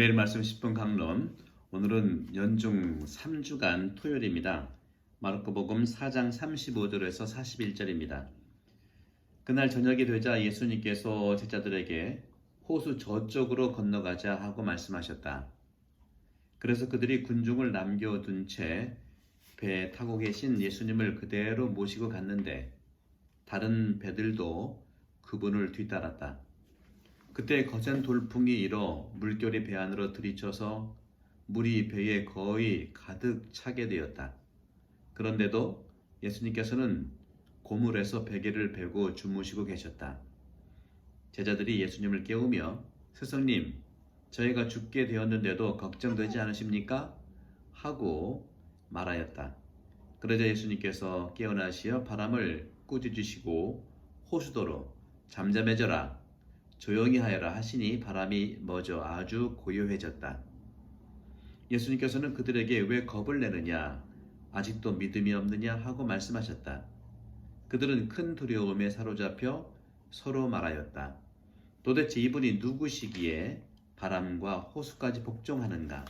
매일 말씀 10분 강론 오늘은 연중 3주간 토요일입니다. 마르코복음 4장 35절에서 41절입니다. 그날 저녁이 되자 예수님께서 제자들에게 호수 저쪽으로 건너가자 하고 말씀하셨다. 그래서 그들이 군중을 남겨둔 채 배에 타고 계신 예수님을 그대로 모시고 갔는데 다른 배들도 그분을 뒤따랐다. 그때 거센 돌풍이 일어 물결이 배 안으로 들이쳐서 물이 배에 거의 가득 차게 되었다. 그런데도 예수님께서는 고물에서 베개를 베고 주무시고 계셨다. 제자들이 예수님을 깨우며 스승님, 저희가 죽게 되었는데도 걱정되지 않으십니까? 하고 말하였다. 그러자 예수님께서 깨어나시어 바람을 꾸짖으시고 호수도로 잠잠해져라 조용히 하여라 하시니 바람이 멎어 아주 고요해졌다. 예수님께서는 그들에게 왜 겁을 내느냐 아직도 믿음이 없느냐 하고 말씀하셨다. 그들은 큰 두려움에 사로잡혀 서로 말하였다. 도대체 이분이 누구시기에 바람과 호수까지 복종하는가?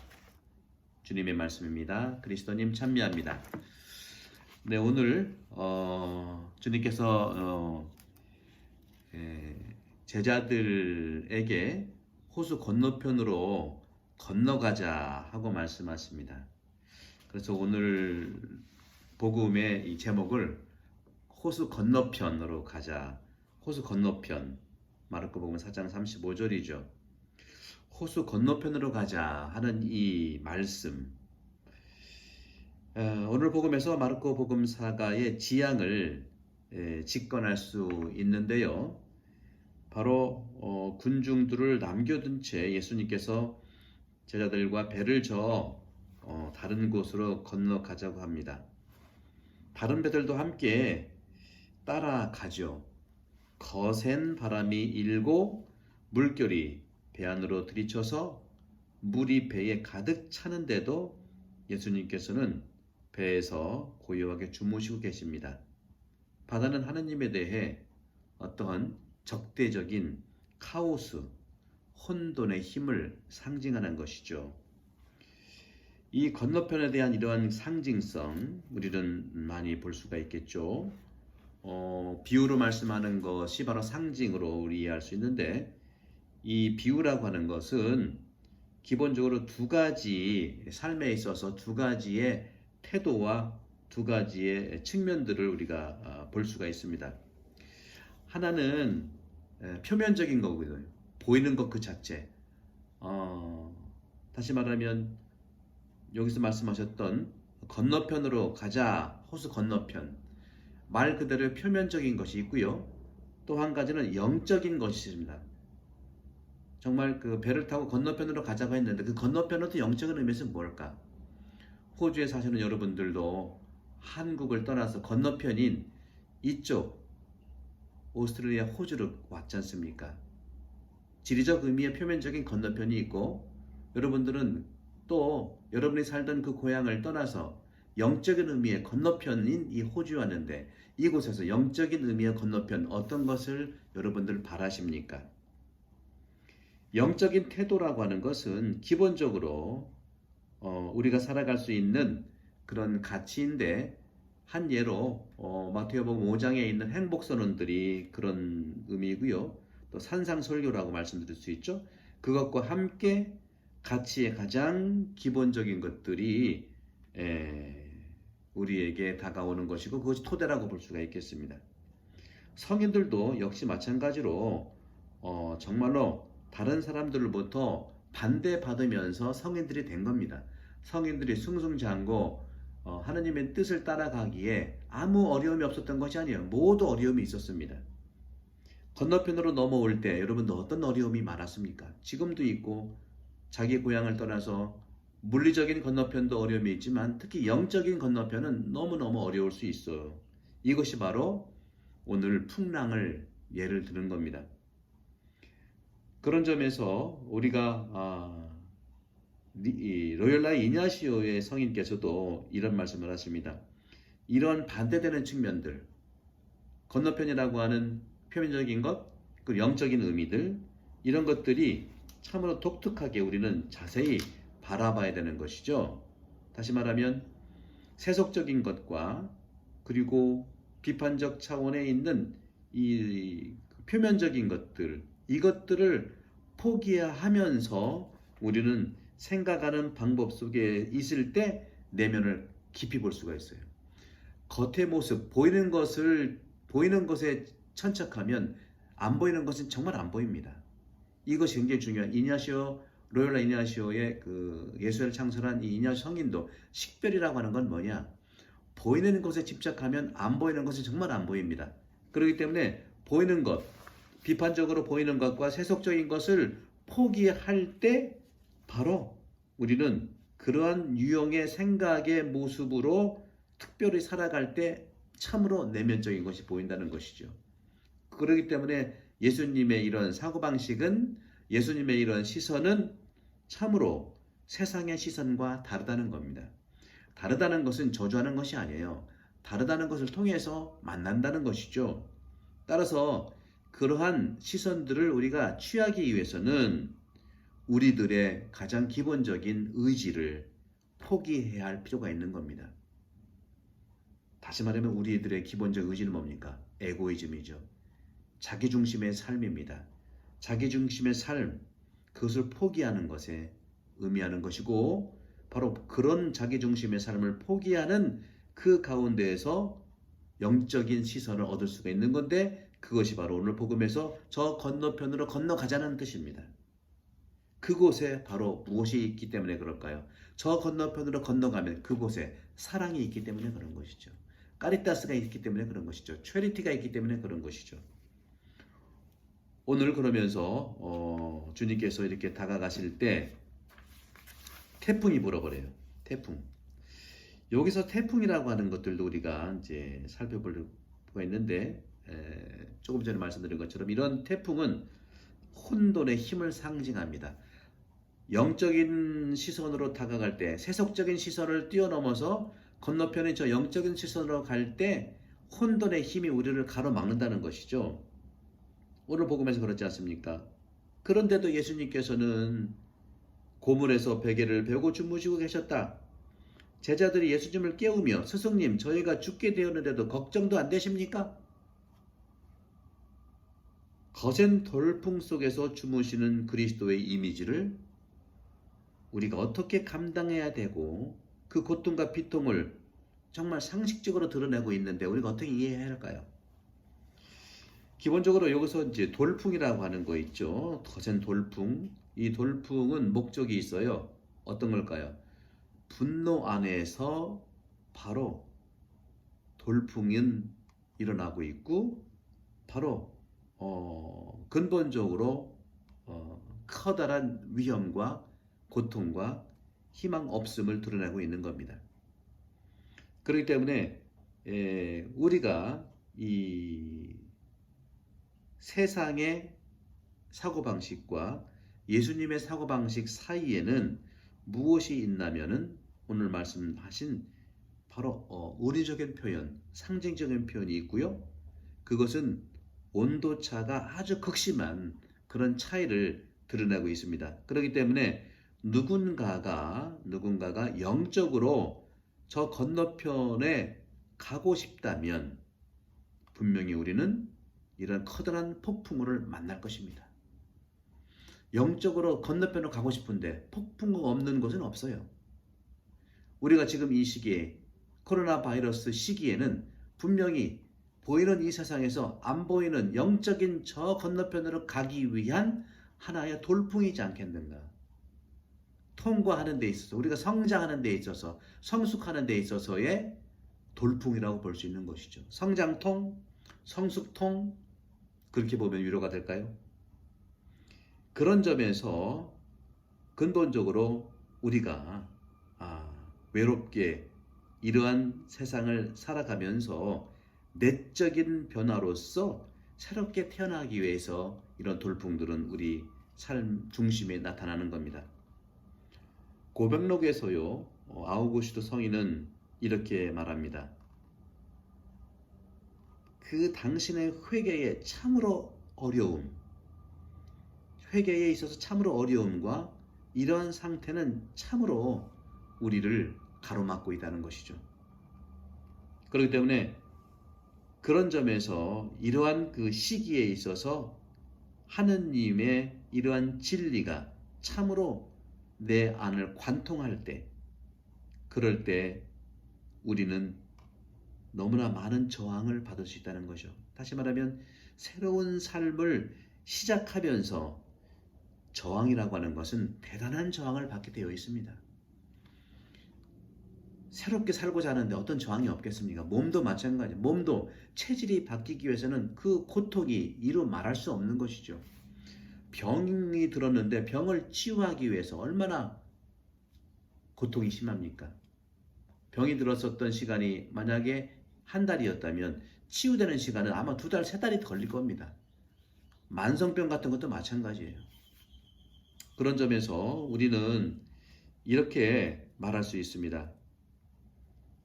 주님의 말씀입니다. 그리스도님 참여합니다. 네 오늘 어, 주님께서 어, 에, 제자들에게 호수 건너편으로 건너가자 하고 말씀하십니다. 그래서 오늘 복음의 이 제목을 호수 건너편으로 가자. 호수 건너편. 마르코복음 4장 35절이죠. 호수 건너편으로 가자 하는 이 말씀. 어, 오늘 복음에서 마르코 복음사가의 지향을 에, 직관할 수 있는데요. 바로 어, 군중들을 남겨둔 채 예수님께서 제자들과 배를 저어 어, 다른 곳으로 건너가자고 합니다. 다른 배들도 함께 따라가죠. 거센 바람이 일고 물결이 배 안으로 들이쳐서 물이 배에 가득 차는데도 예수님께서는 배에서 고요하게 주무시고 계십니다. 바다는 하느님에 대해 어떠한 적대적인 카오스, 혼돈의 힘을 상징하는 것이죠. 이 건너편에 대한 이러한 상징성 우리는 많이 볼 수가 있겠죠. 어, 비유로 말씀하는 것이 바로 상징으로 우리 이해할 수 있는데 이 비유라고 하는 것은 기본적으로 두 가지 삶에 있어서 두 가지의 태도와 두 가지의 측면들을 우리가 아, 볼 수가 있습니다. 하나는 표면적인 거거든요. 보이는 것 그 자체. 어, 다시 말하면 여기서 말씀하셨던 건너편으로 가자 호수 건너편 말 그대로 표면적인 것이 있고요. 또 한 가지는 영적인 것이 있습니다. 정말 그 배를 타고 건너편으로 가자고 했는데 그 건너편은 또 영적인 의미에서 뭘까? 호주에 사시는 여러분들도 한국을 떠나서 건너편인 이쪽 오스트레일리아 호주로 왔지 않습니까? 지리적 의미의 표면적인 건너편이 있고 여러분들은 또 여러분이 살던 그 고향을 떠나서 영적인 의미의 건너편인 이 호주 왔는데 이곳에서 영적인 의미의 건너편 어떤 것을 여러분들 바라십니까? 영적인 태도라고 하는 것은 기본적으로 어, 우리가 살아갈 수 있는 그런 가치인데 한 예로 어, 마태복음 5장에 있는 행복 선언들이 그런 의미이고요. 또 산상설교라고 말씀드릴 수 있죠. 그것과 함께 가치의 가장 기본적인 것들이 에, 우리에게 다가오는 것이고 그것이 토대라고 볼 수가 있겠습니다. 성인들도 역시 마찬가지로 어, 정말로 다른 사람들로부터 반대받으면서 성인들이 된 겁니다. 성인들이 어, 하나님의 뜻을 따라가기에 아무 어려움이 없었던 것이 아니에요. 모두 어려움이 있었습니다. 건너편으로 넘어올 때 여러분도 어떤 어려움이 많았습니까? 지금도 있고 자기 고향을 떠나서 물리적인 건너편도 어려움이 있지만 특히 영적인 건너편은 너무너무 어려울 수 있어요. 이것이 바로 오늘 풍랑을 예를 드는 겁니다. 그런 점에서 우리가 아, 로열라 이냐시오의 성인께서도 이런 말씀을 하십니다. 이런 반대되는 측면들, 건너편이라고 하는 표면적인 것, 그 영적인 의미들, 이런 것들이 참으로 독특하게 우리는 자세히 바라봐야 되는 것이죠. 다시 말하면 세속적인 것과 그리고 비판적 차원에 있는 이 표면적인 것들 이것들을 포기하면서 우리는 생각하는 방법 속에 있을 때 내면을 깊이 볼 수가 있어요. 겉의 모습 보이는 것을 보이는 것에 천착하면 안 보이는 것은 정말 안 보입니다. 이것이 굉장히 중요한 이냐시오 로열라 이냐시오의 그 예수를 창설한 이 이냐시오 성인도 식별이라고 하는 건 뭐냐? 보이는 것에 집착하면 안 보이는 것은 정말 안 보입니다. 그렇기 때문에 보이는 것, 비판적으로 보이는 것과 세속적인 것을 포기할 때 바로 우리는 그러한 유형의 생각의 모습으로 특별히 살아갈 때 참으로 내면적인 것이 보인다는 것이죠. 그렇기 때문에 예수님의 이런 사고방식은 예수님의 이런 시선은 참으로 세상의 시선과 다르다는 겁니다. 다르다는 것은 저주하는 것이 아니에요. 다르다는 것을 통해서 만난다는 것이죠. 따라서 그러한 시선들을 우리가 취하기 위해서는 우리들의 가장 기본적인 의지를 포기해야 할 필요가 있는 겁니다. 다시 말하면 우리들의 기본적 의지는 뭡니까? 에고이즘이죠. 자기중심의 삶입니다. 자기중심의 삶, 그것을 포기하는 것에 의미하는 것이고, 바로 그런 자기중심의 삶을 포기하는 그 가운데에서 영적인 시선을 얻을 수가 있는 건데, 그것이 바로 오늘 복음에서 저 건너편으로 건너가자는 뜻입니다. 그곳에 바로 무엇이 있기 때문에 그럴까요? 저 건너편으로 건너가면 그곳에 사랑이 있기 때문에 그런 것이죠. 까리타스가 있기 때문에 그런 것이죠. 최리티가 있기 때문에 그런 것이죠. 오늘 그러면서 어, 주님께서 이렇게 다가가실 때 태풍이 불어버려요. 태풍. 여기서 태풍이라고 하는 것들도 우리가 이제 살펴볼 수가 있는데 에, 조금 전에 말씀드린 것처럼 이런 태풍은 혼돈의 힘을 상징합니다. 영적인 시선으로 다가갈 때 세속적인 시선을 뛰어넘어서 건너편에 저 영적인 시선으로 갈 때 혼돈의 힘이 우리를 가로막는다는 것이죠. 오늘 복음에서 그렇지 않습니까? 그런데도 예수님께서는 고물에서 베개를 베고 주무시고 계셨다. 제자들이 예수님을 깨우며 스승님 저희가 죽게 되었는데도 걱정도 안 되십니까? 거센 돌풍 속에서 주무시는 그리스도의 이미지를 우리가 어떻게 감당해야 되고 그 고통과 비통을 정말 상식적으로 드러내고 있는데 우리가 어떻게 이해해야 할까요? 기본적으로 여기서 이제 돌풍이라고 하는 거 있죠. 거센 돌풍. 이 돌풍은 목적이 있어요. 어떤 걸까요? 분노 안에서 바로 돌풍은 일어나고 있고 바로 어, 근본적으로 어, 커다란 위험과 고통과 희망 없음을 드러내고 있는 겁니다. 그렇기 때문에 에, 우리가 이 세상의 사고방식과 예수님의 사고방식 사이에는 무엇이 있나면은 오늘 말씀하신 바로 어, 은유적인 표현, 상징적인 표현이 있고요. 그것은 온도차가 아주 극심한 그런 차이를 드러내고 있습니다. 그렇기 때문에 누군가가 누군가가 영적으로 저 건너편에 가고 싶다면 분명히 우리는 이런 커다란 폭풍우를 만날 것입니다. 영적으로 건너편으로 가고 싶은데 폭풍우가 없는 곳은 없어요. 우리가 지금 이 시기에 코로나 바이러스 시기에는 분명히 보이는 이 세상에서 안 보이는 영적인 저 건너편으로 가기 위한 하나의 돌풍이지 않겠는가. 통과하는 데 있어서 우리가 성장하는 데 있어서 성숙하는 데 있어서의 돌풍이라고 볼 수 있는 것이죠. 성장통, 성숙통 그렇게 보면 위로가 될까요? 그런 점에서 근본적으로 우리가 아, 외롭게 이러한 세상을 살아가면서 내적인 변화로서 새롭게 태어나기 위해서 이런 돌풍들은 우리 삶 중심에 나타나는 겁니다. 고백록에서요 어, 아우구스도 성인은 이렇게 말합니다. 그 당신의 회개에 참으로 어려움, 회개에 있어서 참으로 어려움과 이러한 상태는 참으로 우리를 가로막고 있다는 것이죠. 그렇기 때문에 그런 점에서 이러한 그 시기에 있어서 하느님의 이러한 진리가 참으로 내 안을 관통할 때, 그럴 때 우리는 너무나 많은 저항을 받을 수 있다는 거죠. 다시 말하면 새로운 삶을 시작하면서 저항이라고 하는 것은 대단한 저항을 받게 되어 있습니다. 새롭게 살고자 하는데 어떤 저항이 없겠습니까? 몸도 마찬가지. 몸도 체질이 바뀌기 위해서는 그 고통이 이루 말할 수 없는 것이죠. 병이 들었는데 병을 치유하기 위해서 얼마나 고통이 심합니까? 병이 들었었던 시간이 만약에 한 달이었다면 치유되는 시간은 아마 두 달, 세 달이 걸릴 겁니다. 만성병 같은 것도 마찬가지예요. 그런 점에서 우리는 이렇게 말할 수 있습니다.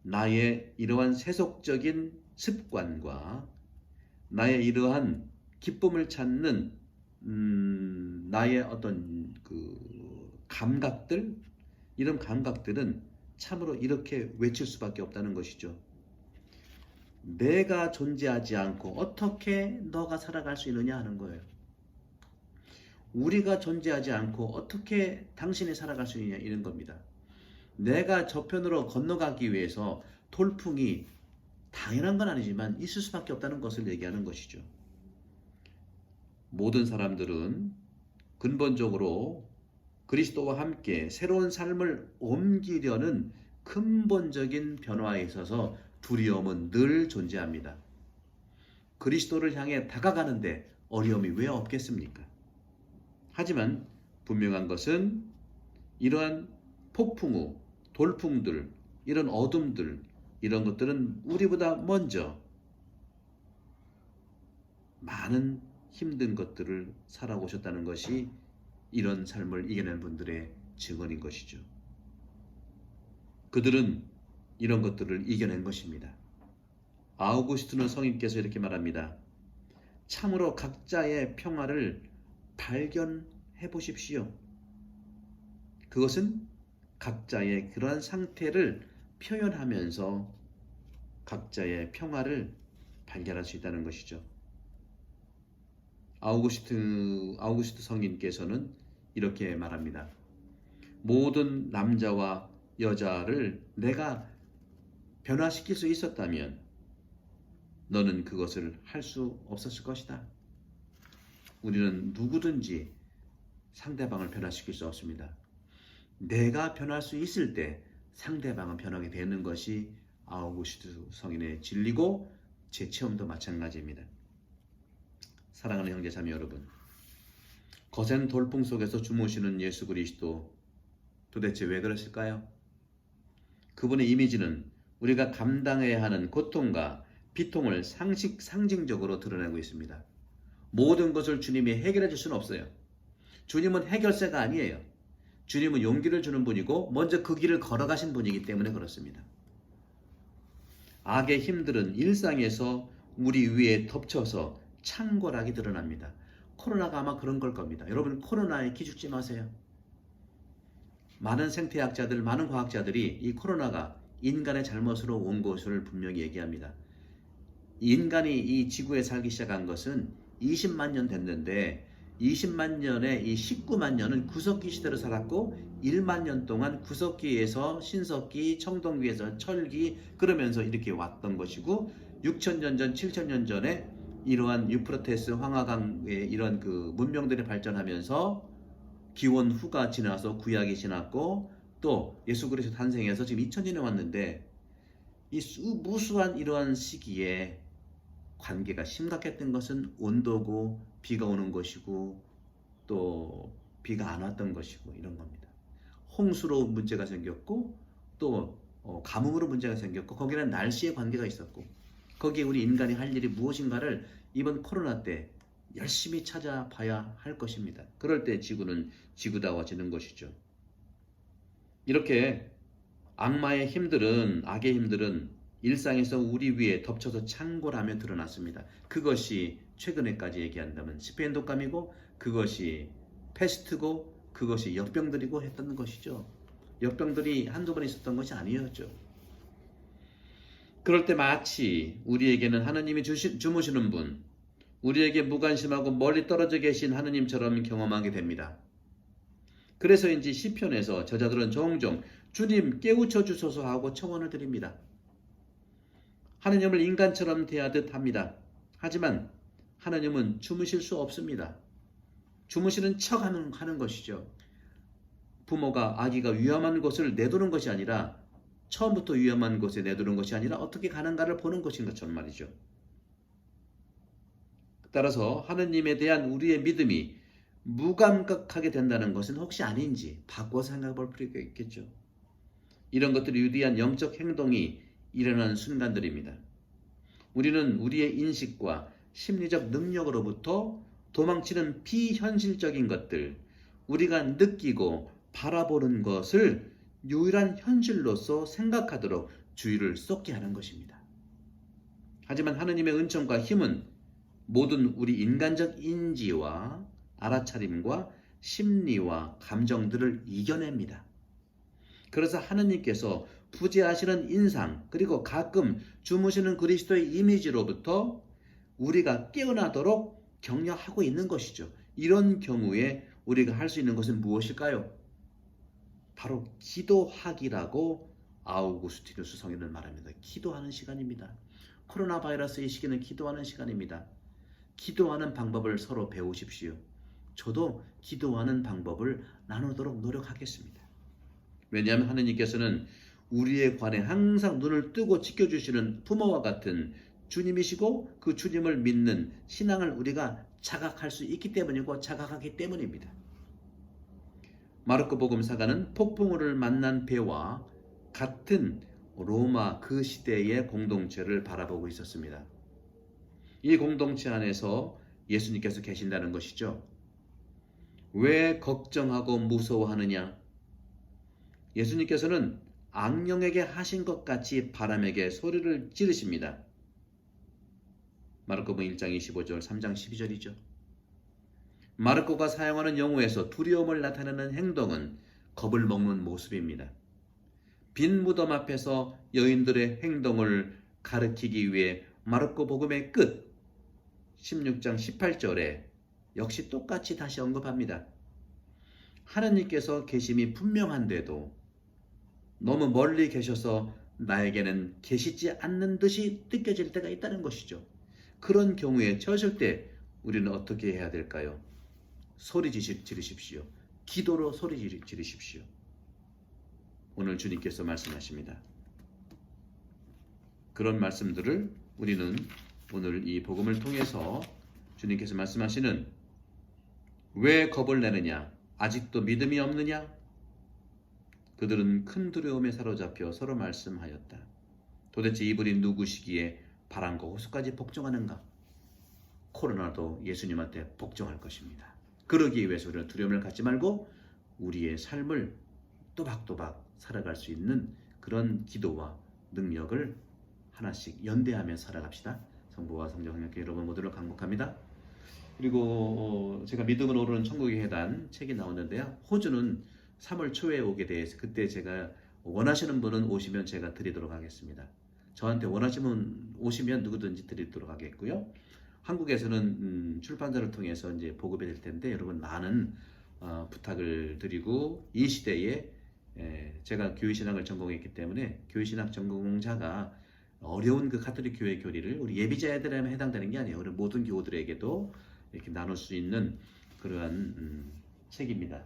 나의 이러한 세속적인 습관과 나의 이러한 기쁨을 찾는 음, 나의 어떤 그 감각들 이런 감각들은 참으로 이렇게 외칠 수밖에 없다는 것이죠. 내가 존재하지 않고 어떻게 너가 살아갈 수 있느냐 하는 거예요. 우리가 존재하지 않고 어떻게 당신이 살아갈 수 있느냐 이런 겁니다. 내가 저편으로 건너가기 위해서 돌풍이 당연한 건 아니지만 있을 수밖에 없다는 것을 얘기하는 것이죠. 모든 사람들은 근본적으로 그리스도와 함께 새로운 삶을 옮기려는 근본적인 변화에 있어서 두려움은 늘 존재합니다. 그리스도를 향해 다가가는데 어려움이 왜 없겠습니까? 하지만 분명한 것은 이러한 폭풍 후 돌풍들, 이런 어둠들, 이런 것들은 우리보다 먼저 많은 힘든 것들을 살아오셨다는 것이 이런 삶을 이겨낸 분들의 증언인 것이죠. 그들은 이런 것들을 이겨낸 것입니다. 아우구스트는 성인께서 이렇게 말합니다. 참으로 각자의 평화를 발견해 보십시오. 그것은 각자의 그러한 상태를 표현하면서 각자의 평화를 발견할 수 있다는 것이죠. 아우구스트, 아우구스트 성인께서는 이렇게 말합니다. 모든 남자와 여자를 내가 변화시킬 수 있었다면 너는 그것을 할 수 없었을 것이다. 우리는 누구든지 상대방을 변화시킬 수 없습니다. 내가 변할 수 있을 때 상대방은 변하게 되는 것이 아우구스트 성인의 진리고 제 체험도 마찬가지입니다. 사랑하는 형제자매 여러분, 거센 돌풍 속에서 주무시는 예수 그리스도 도대체 왜 그러실까요? 그분의 이미지는 우리가 감당해야 하는 고통과 비통을 상식 상징적으로 드러내고 있습니다. 모든 것을 주님이 해결해 줄 수는 없어요. 주님은 해결사가 아니에요. 주님은 용기를 주는 분이고 먼저 그 길을 걸어가신 분이기 때문에 그렇습니다. 악의 힘들은 일상에서 우리 위에 덮쳐서 창궐하게 드러납니다. 코로나가 아마 그런 걸 겁니다. 여러분 코로나에 기죽지 마세요. 많은 생태학자들, 많은 과학자들이 이 코로나가 인간의 잘못으로 온 것을 분명히 얘기합니다. 인간이 이 지구에 살기 시작한 것은 20만 년 됐는데 20만 년에 이 19만 년은 구석기 시대로 살았고 1만 년 동안 구석기에서 신석기, 청동기에서 철기 그러면서 이렇게 왔던 것이고 6천 년 전, 7천 년 전에 이러한 유프라테스 황하강의 이런 그 문명들이 발전하면서 기원 후가 지나서 구약이 지났고 또 예수 그리스도 탄생해서 지금 2000년에 왔는데 이 무수한 이러한 시기에 관계가 심각했던 것은 온도고 비가 오는 것이고 또 비가 안 왔던 것이고 이런 겁니다. 홍수로 문제가 생겼고 또 어, 가뭄으로 문제가 생겼고 거기는 날씨에 관계가 있었고 거기에 우리 인간이 할 일이 무엇인가를 이번 코로나 때 열심히 찾아봐야 할 것입니다. 그럴 때 지구는 지구다워지는 것이죠. 이렇게 악마의 힘들은 악의 힘들은 일상에서 우리 위에 덮쳐서 창궐하며 드러났습니다. 그것이 최근에까지 얘기한다면 스페인 독감이고 그것이 패스트고 그것이 역병들이고 했던 것이죠. 역병들이 한두 번 있었던 것이 아니었죠. 그럴 때 마치 우리에게는 하느님이 주시, 주무시는 분, 우리에게 무관심하고 멀리 떨어져 계신 하느님처럼 경험하게 됩니다. 그래서인지 시편에서 저자들은 종종 주님 깨우쳐 주소서 하고 청원을 드립니다. 하느님을 인간처럼 대하듯 합니다. 하지만 하느님은 주무실 수 없습니다. 주무시는 척 하는, 하는 것이죠. 부모가 아기가 위험한 곳을 내두는 것이 아니라 처음부터 위험한 곳에 내두는 것이 아니라 어떻게 가는가를 보는 것인 것처럼 말이죠. 따라서 하느님에 대한 우리의 믿음이 무감각하게 된다는 것은 혹시 아닌지 바꿔 생각해 볼 필요가 있겠죠. 이런 것들이 유리한 영적 행동이 일어나는 순간들입니다. 우리는 우리의 인식과 심리적 능력으로부터 도망치는 비현실적인 것들, 우리가 느끼고 바라보는 것을 유일한 현실로서 생각하도록 주의를 쏟게 하는 것입니다. 하지만 하느님의 은총과 힘은 모든 우리 인간적 인지와 알아차림과 심리와 감정들을 이겨냅니다. 그래서 하느님께서 부재하시는 인상 그리고 가끔 주무시는 그리스도의 이미지로부터 우리가 깨어나도록 격려하고 있는 것이죠. 이런 경우에 우리가 할 수 있는 것은 무엇일까요? 바로 기도하기라고 아우구스티누스 성인은 말합니다. 기도하는 시간입니다. 코로나 바이러스의 시기는 기도하는 시간입니다. 기도하는 방법을 서로 배우십시오. 저도 기도하는 방법을 나누도록 노력하겠습니다. 왜냐하면 하느님께서는 우리에 관해 항상 눈을 뜨고 지켜주시는 부모와 같은 주님이시고 그 주님을 믿는 신앙을 우리가 자각할 수 있기 때문이고 자각하기 때문입니다. 마르코 복음사가는 폭풍우를 만난 배와 같은 로마 그 시대의 공동체를 바라보고 있었습니다. 이 공동체 안에서 예수님께서 계신다는 것이죠. 왜 걱정하고 무서워하느냐? 예수님께서는 악령에게 하신 것 같이 바람에게 소리를 지르십니다. 마르코복 1장 25절, 3장 12절이죠. 마르코가 사용하는 영어에서 두려움을 나타내는 행동은 겁을 먹는 모습입니다. 빈 무덤 앞에서 여인들의 행동을 가르치기 위해 마르코 복음의 끝 16장 18절에 역시 똑같이 다시 언급합니다. 하나님께서 계심이 분명한데도 너무 멀리 계셔서 나에게는 계시지 않는 듯이 느껴질 때가 있다는 것이죠. 그런 경우에 처했을 때 우리는 어떻게 해야 될까요? 소리 지르십시오. 기도로 소리 지르십시오. 오늘 주님께서 말씀하십니다. 그런 말씀들을 우리는 오늘 이 복음을 통해서 주님께서 말씀하시는 왜 겁을 내느냐? 아직도 믿음이 없느냐? 그들은 큰 두려움에 사로잡혀 서로 말씀하였다. 도대체 이분이 누구시기에 바람과 호수까지 복종하는가? 코로나도 예수님한테 복종할 것입니다. 그러기 위해서 우리는 두려움을 갖지 말고 우리의 삶을 또박또박 살아갈 수 있는 그런 기도와 능력을 하나씩 연대하며 살아갑시다. 성부와 성령 성령께 여러분 모두를 강복합니다. 그리고 제가 믿음을 오르는 천국의 계단 책이 나오는데요. 호주는 3월 초에 오게 돼서 그때 제가 원하시는 분은 오시면 제가 드리도록 하겠습니다. 저한테 원하시면 오시면 누구든지 드리도록 하겠고요. 한국에서는 음, 출판사를 통해서 이제 보급이 될 텐데 여러분 많은 어, 부탁을 드리고 이 시대에 에, 제가 교회신학을 전공했기 때문에 교회신학 전공자가 어려운 그 가톨릭 교회 교리를 우리 예비자들에만 해당되는 게 아니에요. 우리 모든 교우들에게도 이렇게 나눌 수 있는 그러한 음, 책입니다.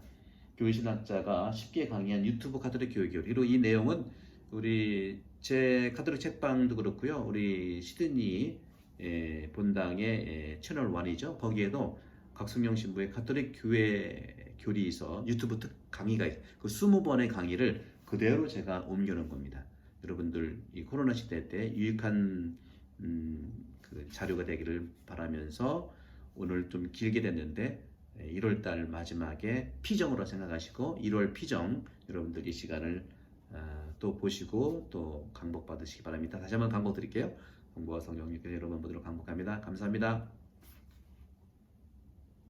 교회신학자가 쉽게 강의한 유튜브 가톨릭 교회 교리. 그리고 이 내용은 우리 제 가톨릭 책방도 그렇고요. 우리 시드니 에, 본당의 에, 채널 1이죠. 거기에도 각성영 신부의 가톨릭 교회 교리에서 유튜브 특 강의가. 그 20번의 강의를 그대로 제가 옮겨놓은 겁니다. 여러분들 이 코로나 시대 때 유익한 음, 그 자료가 되기를 바라면서 오늘 좀 길게 됐는데 1월 달 마지막에 피정으로 생각하시고 1월 피정 여러분들 이 시간을 어, 또 보시고 또 강복 받으시기 바랍니다. 다시 한번 강복 드릴게요. 공부와 성령 여러분 모두를 강복합니다. 감사합니다.